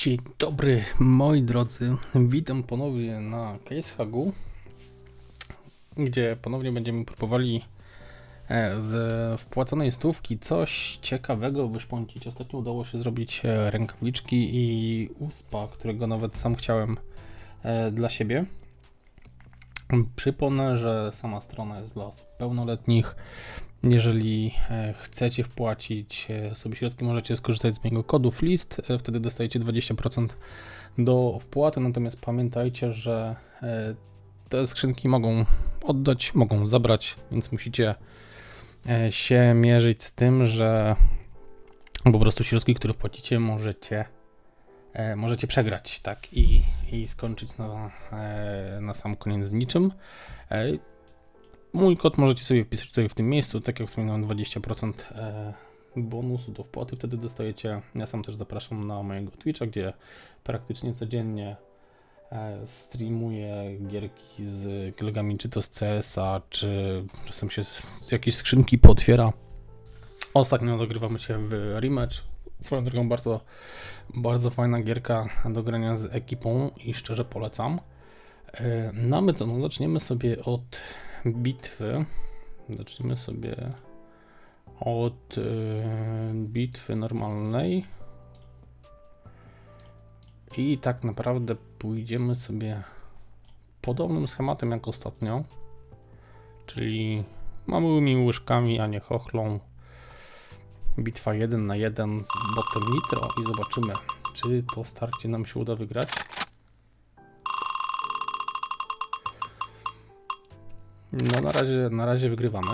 Dzień dobry moi drodzy, witam ponownie na Case Hagu, gdzie ponownie będziemy próbowali e, z wpłaconej stówki coś ciekawego wyszpącić. Ostatnio udało się zrobić e, rękawiczki i uspa, którego nawet sam chciałem e, dla siebie. Przypomnę, że sama strona jest dla osób pełnoletnich. Jeżeli e, chcecie wpłacić e, sobie środki, możecie skorzystać z mojego kodu FLIST, e, wtedy dostajecie 20% do wpłaty, natomiast pamiętajcie, że te skrzynki mogą oddać, mogą zabrać, więc musicie się mierzyć z tym, że po prostu środki, które wpłacicie, możecie możecie przegrać, tak, i, i skończyć na, na sam koniec z niczym. Mój kod możecie sobie wpisać tutaj w tym miejscu, tak jak wspominałem 20% e, bonusu do wpłaty, wtedy dostajecie, ja sam też zapraszam na mojego Twitcha, gdzie praktycznie codziennie e, streamuję gierki z kolegami, czy to z CS-a, czy czasem się jakieś skrzynki potwiera. Ostatnio zagrywamy się w rematch, swoją drogą bardzo, bardzo fajna gierka do grania z ekipą i szczerze polecam. My co, no zaczniemy sobie od bitwy. Zaczniemy sobie od e, bitwy normalnej. I tak naprawdę pójdziemy sobie podobnym schematem jak ostatnio. Czyli małymi łyżkami, a nie chochlą. Bitwa 1 na 1 z botem Nitro i zobaczymy, czy to starcie nam się uda wygrać. No na razie, na razie wygrywamy.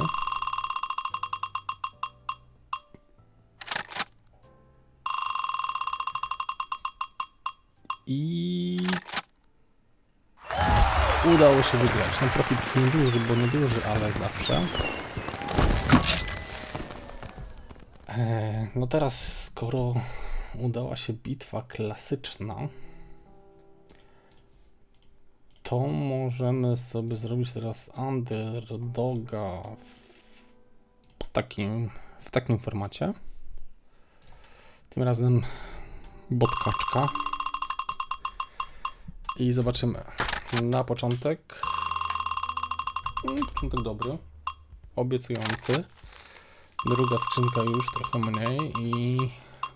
I udało się wygrać. No profit nieduży, bo nieduży, ale zawsze. Eee, no teraz, skoro udała się bitwa klasyczna, to możemy sobie zrobić teraz underdoga w takim, w takim formacie. Tym razem botkaczka. I zobaczymy. Na początek. mm, Początek dobry. Obiecujący. Druga skrzynka już trochę mniej i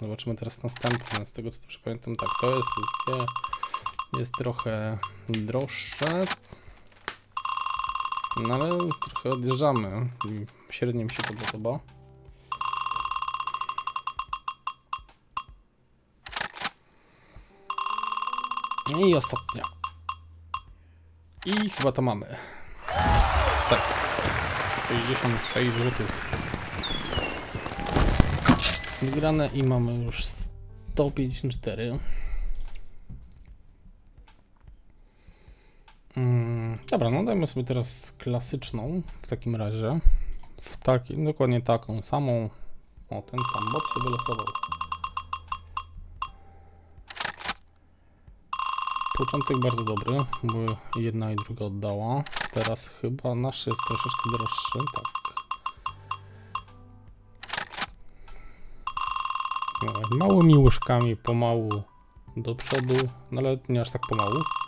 zobaczymy teraz następne. Z tego co dobrze pamiętam, tak, to jest dwie jest trochę droższe. No ale trochę odjeżdżamy. Średnio mi się to podoba. I ostatnia. I chyba to mamy. Tak. 66 zł. Wygrane i mamy już 154. dobra, no dajmy sobie teraz klasyczną w takim razie. W taki, dokładnie taką samą. O, ten sam bot się wylosował. Początek bardzo dobry, bo jedna i druga oddała. Teraz chyba nasz jest troszeczkę droższy, tak. No, Małymi łyżkami pomału do przodu, no ale nie aż tak pomału.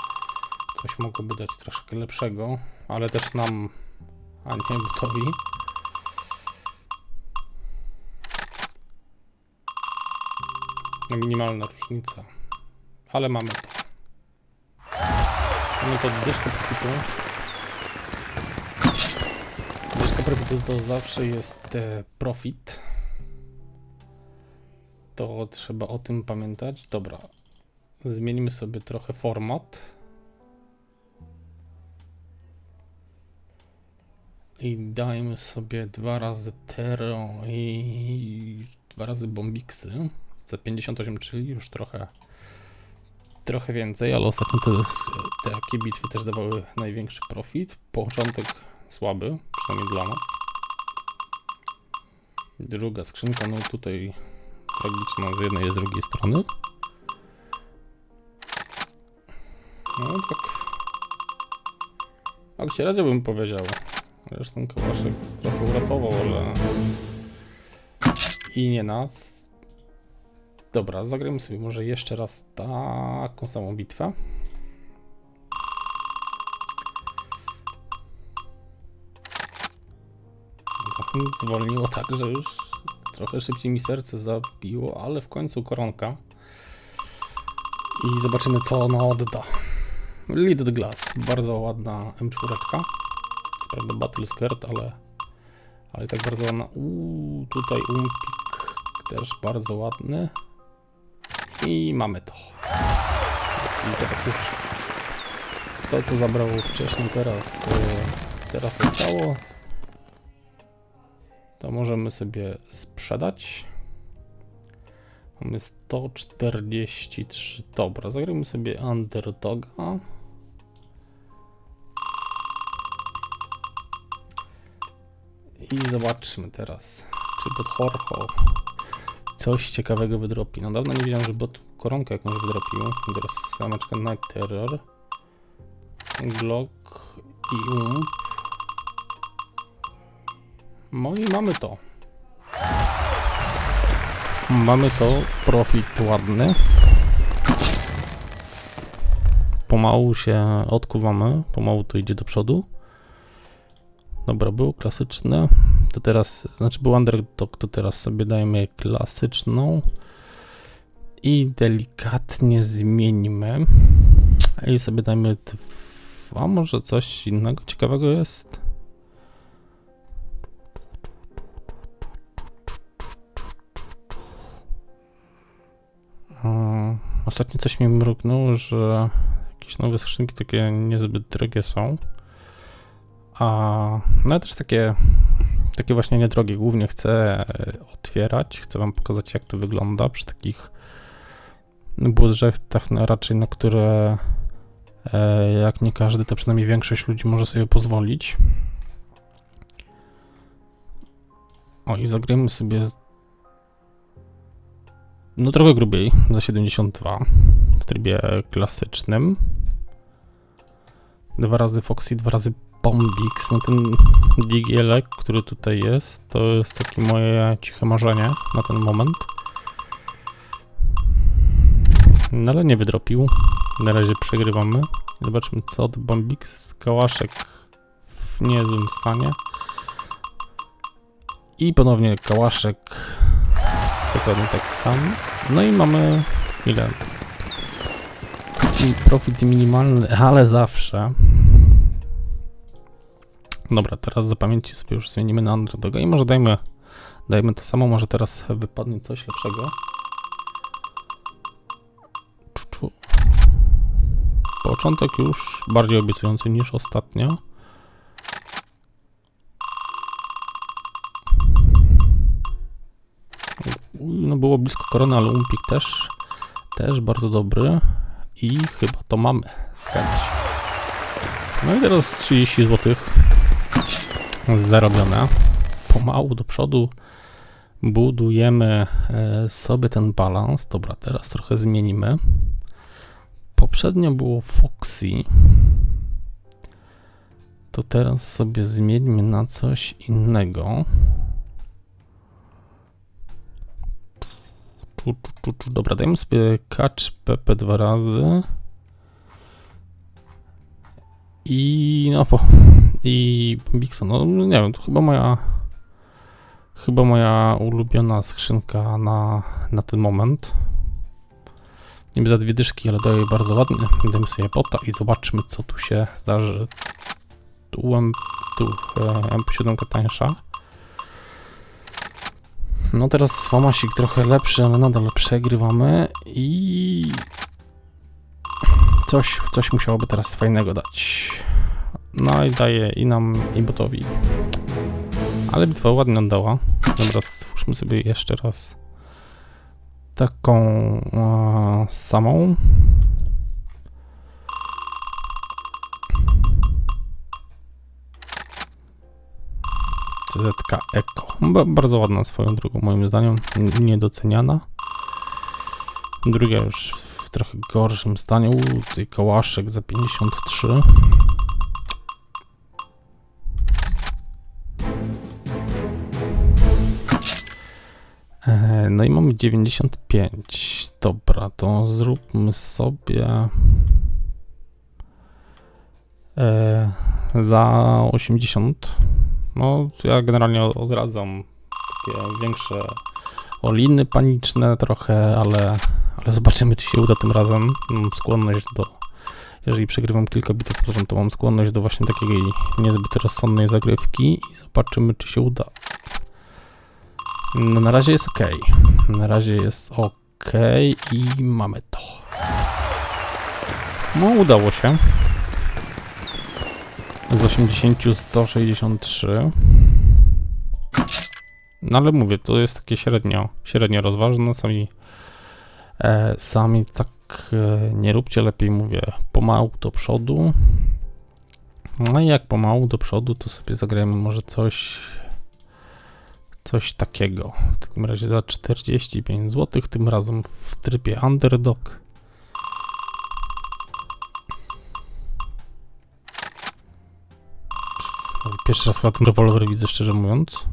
Coś mogłoby dać troszkę lepszego, ale też nam, a nie gotowi. Minimalna różnica, ale mamy to. Mamy to dyszkę profitu. Dyszka profitu to zawsze jest e, profit. To trzeba o tym pamiętać. Dobra, zmienimy sobie trochę format. I dajmy sobie dwa razy Tero i dwa razy Bombiksy. Za 58, czyli już trochę trochę więcej, ale ostatnio te, te takie bitwy też dawały największy profit. Początek słaby, przynajmniej dla nas. Druga skrzynka, no tutaj tragiczna z jednej i z drugiej strony. No tak. Tak średnio bym powiedział. Zresztą Kowaszek trochę uratował, ale... I nie nas. Dobra, zagrajmy sobie może jeszcze raz taką samą bitwę. Zwolniło tak, że już trochę szybciej mi serce zabiło, ale w końcu koronka. I zobaczymy co ona odda. Leaded Glass, bardzo ładna M4. Prawda, Battle Skirt, ale, ale tak bardzo ładna. Uuu, tutaj Umpik też bardzo ładny. I mamy to. I teraz już to, co zabrało wcześniej, teraz, e, teraz leciało. To możemy sobie sprzedać. Mamy 143. Dobra, zagrajmy sobie Underdoga. I zobaczmy teraz, czy pod Horho coś ciekawego wydropi. No dawno nie wiedziałem, że bot koronkę jakąś wydropił. Teraz sameczka Night Terror. Glock i Ump. No i mamy to. Mamy to, profit ładny. Pomału się odkuwamy, pomału to idzie do przodu. Dobra, był klasyczny. To teraz, znaczy był underdog, to teraz sobie dajmy klasyczną. I delikatnie zmienimy. I sobie dajmy dwa, może coś innego ciekawego jest. Mm, Ostatnio coś mi mruknął, że jakieś nowe skrzynki takie niezbyt drogie są. A no też takie, takie właśnie niedrogie. Głównie chcę e, otwierać, chcę wam pokazać jak to wygląda przy takich budżetach, no, raczej na które e, jak nie każdy, to przynajmniej większość ludzi może sobie pozwolić. O i zagrajmy sobie no trochę grubiej, za 72 w trybie klasycznym. Dwa razy Foxy, dwa razy Bombix. No ten digielek, który tutaj jest, to jest takie moje ciche marzenie na ten moment. No ale nie wydropił. Na razie przegrywamy. Zobaczmy co od Bombix. Kałaszek w niezłym stanie. I ponownie kałaszek dokładnie taki sam. No i mamy ile? Profit minimalny, ale zawsze. Dobra, teraz zapamięćcie sobie już zmienimy na underdoga i może dajmy, dajmy to samo, może teraz wypadnie coś lepszego. Czu, czu. Początek już bardziej obiecujący niż ostatnio. No było blisko korony, ale Umpik też, też bardzo dobry. I chyba to mamy. Zgadza. No i teraz 30 zł zarobione. Pomału do przodu budujemy e, sobie ten balans. Dobra, teraz trochę zmienimy. Poprzednio było Foxy. To teraz sobie zmieńmy na coś innego. Dobra, dajmy sobie catch PP dwa razy. I no po. I Bixon, no nie wiem, to chyba moja. Chyba moja ulubiona skrzynka na, na ten moment. Niby za dwie dyszki, ale daje bardzo ładnie. Dajmy sobie pota i zobaczmy, co tu się zdarzy. Tu, tu e, MP7 tańsza. No teraz Famasik trochę lepszy, ale nadal przegrywamy i coś, coś musiałoby teraz fajnego dać. No i daje i nam, i botowi. Ale bitwa ładnie oddała. Dobra, stwórzmy sobie jeszcze raz taką samą. CZK Eco. Ba- Bardzo ładna swoją drogą, moim zdaniem. Niedoceniana. Druga już w trochę gorszym stanie. U, tutaj kołaszek za 53. no i mamy 95. Dobra, to zróbmy sobie e, za 80. No, ja generalnie odradzam takie większe oliny paniczne trochę, ale, ale zobaczymy, czy się uda tym razem. Mam skłonność do, jeżeli przegrywam kilka bitew rząd, to mam skłonność do właśnie takiej niezbyt rozsądnej zagrywki i zobaczymy, czy się uda. No na razie jest ok. Na razie jest ok i mamy to. No udało się. Z 80 163. No ale mówię, to jest takie średnio, średnio rozważne. Sami, e, sami tak e, nie róbcie, lepiej mówię pomału do przodu. No i jak pomału do przodu, to sobie zagrajmy może coś coś takiego. W takim razie za 45 zł, tym razem w trybie underdog. Pierwszy raz chyba ten rewolwer widzę, szczerze mówiąc.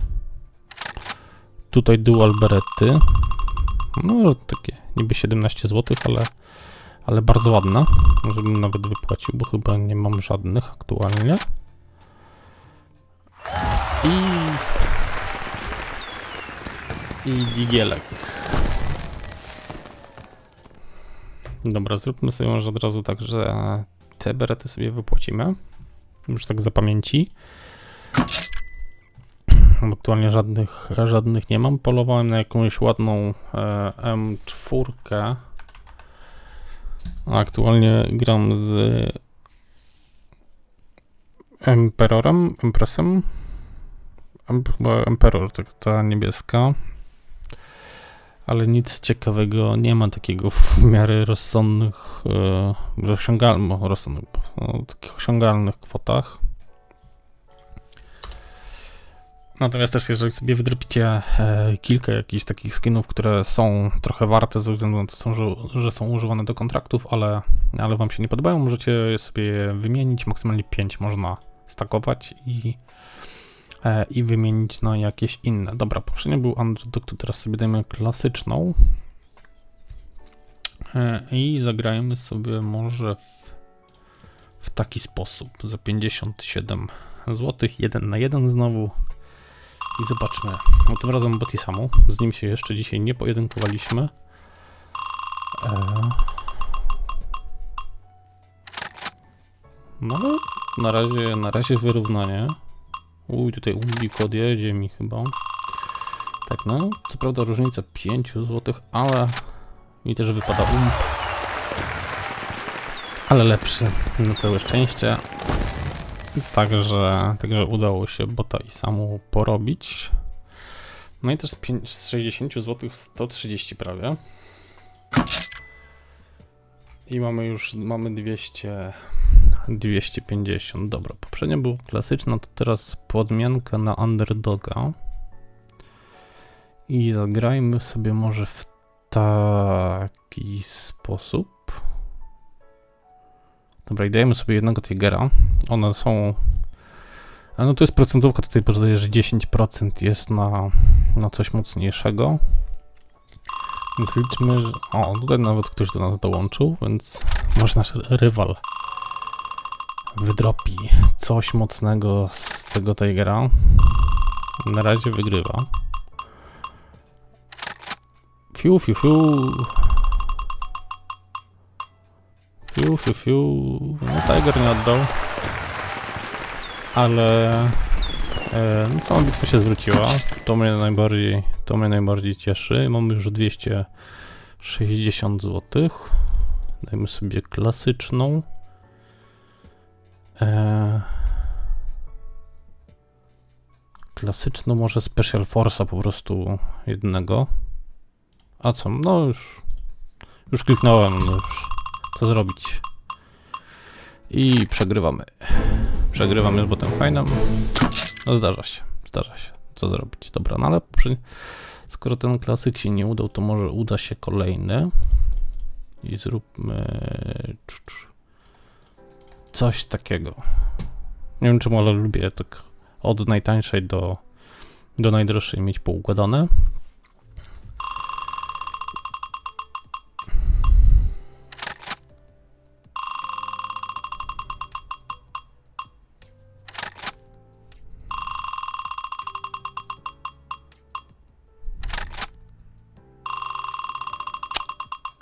Tutaj dual berety. No, takie niby 17 zł, ale, ale bardzo ładne. Może bym nawet wypłacił, bo chyba nie mam żadnych aktualnie. I i digielek. Dobra, zróbmy sobie może od razu tak, że te berety sobie wypłacimy. Już tak za pamięci. Aktualnie żadnych, żadnych nie mam. Polowałem na jakąś ładną e, M4. Aktualnie gram z Emperorem, Empressem. Em, chyba Emperor, tak, ta niebieska ale nic ciekawego nie ma takiego w miarę rozsądnych, e, osiągalnych, rozsądnych, no, takich osiągalnych kwotach. Natomiast też jeżeli sobie wydropicie e, kilka jakichś takich skinów, które są trochę warte ze względu na to, że, że są używane do kontraktów, ale, ale wam się nie podobają, możecie je sobie wymienić, maksymalnie 5 można stakować i i wymienić na jakieś inne. Dobra, poprzednio był underdog, to teraz sobie dajmy klasyczną e, i zagrajmy sobie może w, w taki sposób. Za 57 zł, 1 na 1 znowu i zobaczmy. No tym razem Batisamu, z nim się jeszcze dzisiaj nie pojedynkowaliśmy. E, no na razie, na razie wyrównanie. Uj, tutaj Umbik odjedzie mi chyba. Tak, no, co prawda różnica 5 zł, ale mi też wypada ump. Ale lepszy, na całe szczęście. Także, także udało się bota i samu porobić. No i też z, 5, z 60 zł 130 prawie. I mamy już, mamy 200, 250. Dobra, poprzednio był klasyczna, to teraz podmianka na underdoga. I zagrajmy sobie może w taki sposób. Dobra, i dajemy sobie jednego Tigera. One są... A no to jest procentówka, tutaj podaje, że 10% jest na, na coś mocniejszego. Więc liczmy, że... O, tutaj nawet ktoś do nas dołączył, więc może nasz rywal wydropi coś mocnego z tego Tigera. Na razie wygrywa. Fiu, fiu, fiu. Fiu, fiu, fiu. No Tiger nie oddał. Ale... E, no sama bitwa się zwróciła. To mnie najbardziej, to mnie najbardziej cieszy. Mamy już 260 zł. Dajmy sobie klasyczną. Eee, klasyczną może Special Force'a po prostu jednego. A co? No już już kliknąłem, no już co zrobić. I przegrywamy. Przegrywamy z botem fajnym. No zdarza się, zdarza się. Co zrobić? Dobra, no ale przy... skoro ten klasyk się nie udał, to może uda się kolejny. I zróbmy Coś takiego. Nie wiem, czy może lubię tak od najtańszej do, do najdroższej mieć poukładane.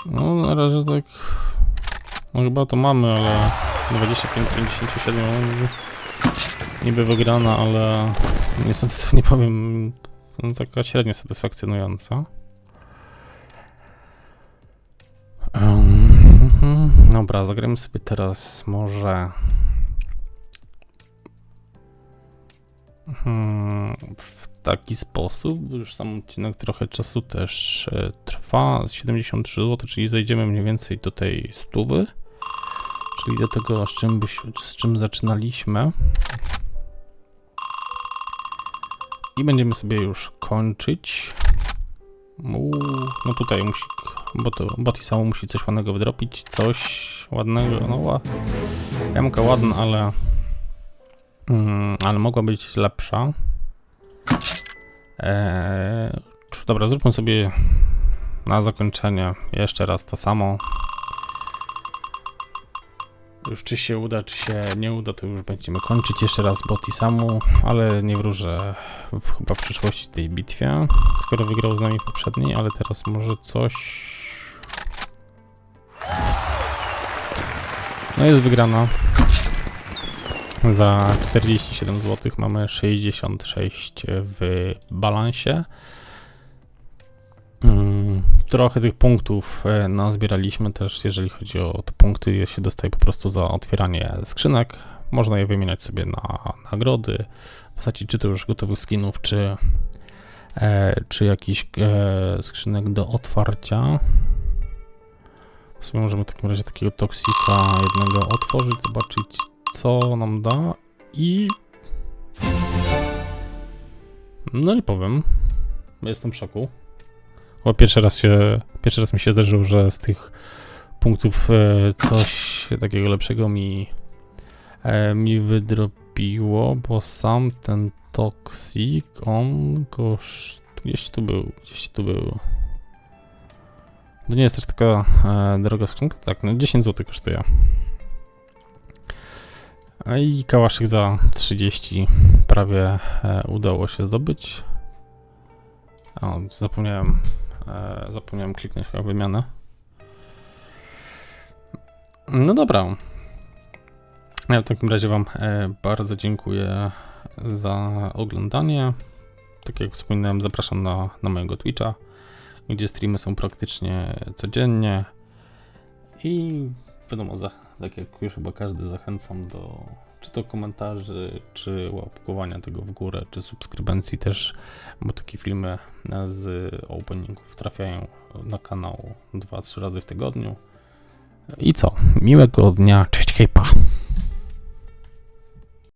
No, na razie tak. No chyba to mamy, ale. 25 z 57 niby wygrana, ale niestety nie powiem, no taka średnio satysfakcjonująca. Um, dobra, zagramy sobie teraz może Hmm, w taki sposób, bo już sam odcinek trochę czasu też e, trwa, 73 zł, czyli zejdziemy mniej więcej do tej stówy, czyli do tego, z czym, z czym zaczynaliśmy. I będziemy sobie już kończyć. Uuu, no tutaj musi, bo to bot samo musi coś ładnego wydropić, coś ładnego, no ła, jamka ładna, ale Mm, ale mogła być lepsza. Eee, dobra, zróbmy sobie na zakończenie jeszcze raz to samo. Już czy się uda, czy się nie uda, to już będziemy kończyć jeszcze raz bot i samu, ale nie wróżę w, chyba w przyszłości tej bitwie, skoro wygrał z nami poprzedniej, ale teraz może coś... No jest wygrana. Za 47 zł mamy 66 w balansie. Mm, Trochę tych punktów e, nazbieraliśmy też, jeżeli chodzi o te punkty, je się dostaje po prostu za otwieranie skrzynek. Można je wymieniać sobie na nagrody w postaci czy to już gotowych skinów, czy, e, czy jakichś e, skrzynek do otwarcia. W sumie możemy w takim razie takiego toksika jednego otworzyć, zobaczyć co nam da i... No nie powiem. Jestem w szoku. Bo pierwszy raz się, pierwszy raz mi się zdarzyło, że z tych punktów e, coś takiego lepszego mi, e, mi wydrobiło, bo sam ten toksik, on koszt... Gdzieś tu był, gdzieś tu był. To nie jest też taka e, droga skrzynka? Tak, no 10 zł kosztuje. A i kałaszyk za 30 prawie e, udało się zdobyć. O, zapomniałem, zapomniałem kliknąć chyba wymianę. No dobra. Ja w takim razie Wam e, bardzo dziękuję za oglądanie. Tak jak wspominałem, zapraszam na, na mojego Twitcha, gdzie streamy są praktycznie codziennie. I wiadomo, za, tak jak już chyba każdy zachęcam do czy to komentarzy, czy łapkowania tego w górę, czy subskrybencji też, bo takie filmy z openingów trafiają na kanał 2-3 razy w tygodniu. I co? Miłego dnia, cześć, hejpa!